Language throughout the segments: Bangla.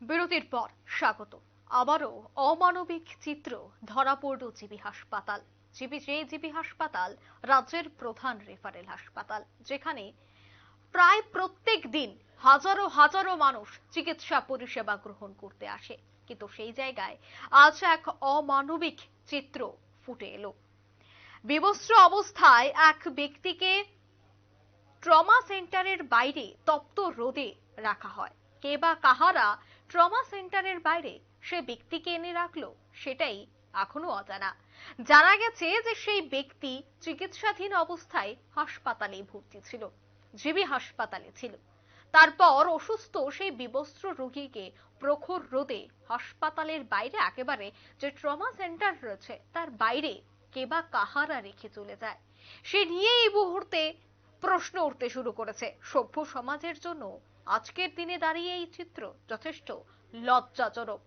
বিরতির পর স্বাগত। আবারও অমানবিক চিত্র ধরা পড়ল জিবি হাসপাতাল। জিবি যে জিবি হাসপাতাল, রাজ্যের প্রধান রেফারেল হাসপাতাল, যেখানে প্রায় প্রত্যেক দিন হাজারো হাজারো মানুষ চিকিৎসা পরিষেবা গ্রহণ করতে আসে। কিন্তু সেই জায়গায় আজ এক অমানবিক চিত্র ফুটে এলো। বিবস্ত্র অবস্থায় এক ব্যক্তিকে ট্রমা সেন্টারের বাইরে তপ্ত রোদে রাখা হয়। কে বা কাহারা ট্রমা সেন্টারের বাইরে সে ব্যক্তিকে এনে রাখল, সেটাই এখনও অজানা। জানা গেছে যে সেই ব্যক্তি চিকিৎসাধীন অবস্থায় হাসপাতালে ভর্তি ছিল, জিবি হাসপাতালে ছিল। তারপর অসুস্থ সেই বিবস্ত্র রোগীকে প্রখর রোদে হাসপাতালের বাইরে, একেবারে যে ট্রমা সেন্টার রয়েছে, তার বাইরে কে বা কাহারা রেখে চলে যায়। সে নিয়ে এই মুহূর্তে প্রশ্ন উঠতে শুরু করেছে। সভ্য সমাজের জন্য আজকের দিনে দাঁড়িয়ে এই চিত্র যথেষ্ট লজ্জাজনক।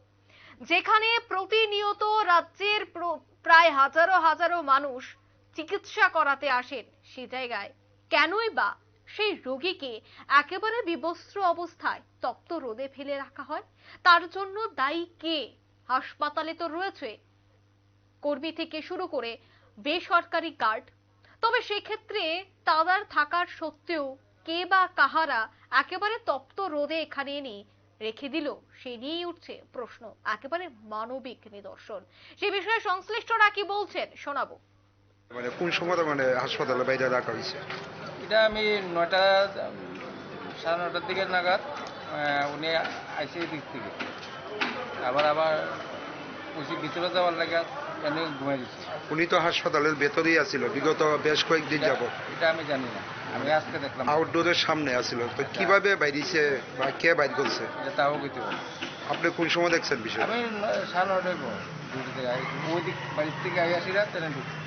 যেখানে প্রতিনিয়ত রাজ্যের প্রায় হাজারো হাজারো মানুষ চিকিৎসা করাতে আসেন সে জায়গায়। কেনই বা সেই রোগীকে একেবারে বিবস্ত্র অবস্থায় তপ্ত রোদে ফেলে রাখা হয়? তার জন্য দায়ী কে? হাসপাতালে তো রয়েছে। কর্মী থেকে শুরু করে বেসরকারি গার্ড তবে সেক্ষেত্রে তাদের থাকার সত্ত্বেও কে বা কাহারা একেবারে তপ্ত রোদে এখানে এনে রেখে দিল সে নিয়েই উঠছে প্রশ্ন একেবারে মানবিক নিদর্শন। সে বিষয়ে সংশ্লিষ্টরা কি বলছেন শোনাবো। মানে কোন সময় মানে হাসপাতালের বাইরে রাখা হয়েছে? এটা আমি নয়টা সাড়ে নটার দিকে নাগাদ আহ, উনি আইসি দিক থেকে। আবার আবার ভিতরে যাওয়ার লাগে ঘুমাই উনি তো হাসপাতালের ভেতরেই আছিল বিগত বেশ কয়েকদিন যাব এটা আমি জানি না। আমি আজকে দেখলাম। আউটডোরের সামনে আছিল। তো কীভাবে বাইরেছে বা কে বাইর করছে? তাও কইতে পারি। আপনি কোন সময় দেখছেন বিষয় আমি সাড়ে নটায় ডিউটি থেকে ওই দিক বাড়ির থেকে আগে আসি না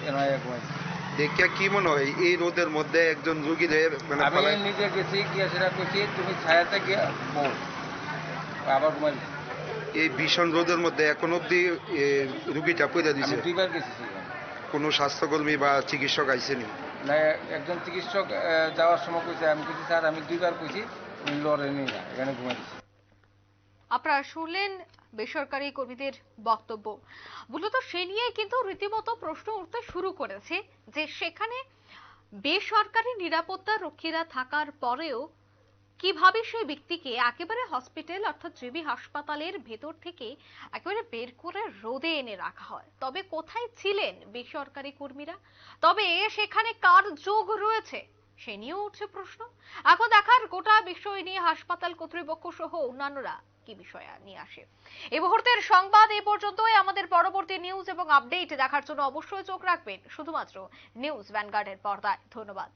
এনে ঘুমাইছি দেখিয়া কি মনে হয় এই রোদের মধ্যে একজন রুগীরে মানে আমি নিজে গেছি গিয়ে সেটা কইছি তুমি ছায়াতে গিয়ে বউ। আবার ঘুমাই। এই ভীষণ রোদের মধ্যে এখন অব্দি রুগীটা পড়ে আমি দিছে দুইবার গেছি কোনো স্বাস্থ্যকর্মী বা চিকিৎসক আইসেনি না একজন চিকিৎসক যাওয়ার সময় কইছে আমি কইছি স্যার আমি দুইবার কইছি লড়েনি না এখানে ঘুমাই দিছি আপনারা শুনলেন বেসরকারি কর্মীদের বক্তব্য। মূলত সে নিয়ে কিন্তু রীতিমতো প্রশ্ন উঠতে শুরু করেছে যে সেখানে বেসরকারি নিরাপত্তা রক্ষীরা থাকার পরেও কীভাবে সেই ব্যক্তিকে একেবারে হসপিটাল অর্থাৎ জিবি হাসপাতালের ভেতর থেকে একেবারে বের করে রোদে এনে রাখা হয়? তবে কোথায় ছিলেন বেসরকারি কর্মীরা? তবে সেখানে কার যোগ রয়েছে? সে নিয়েও উঠছে প্রশ্ন। এখন দেখার গোটা বিষয় নিয়ে হাসপাতাল কর্তৃপক্ষ সহ অন্যান্যরা কি বিষয় নিয়ে আসে? এই মুহূর্তের সংবাদ এই পর্যন্তই। আমাদের পরবর্তী নিউজ এবং আপডেট দেখার জন্য অবশ্যই চোখ রাখবেন। শুধুমাত্র নিউজ ভ্যানগার্ডের পর্দায়। ধন্যবাদ।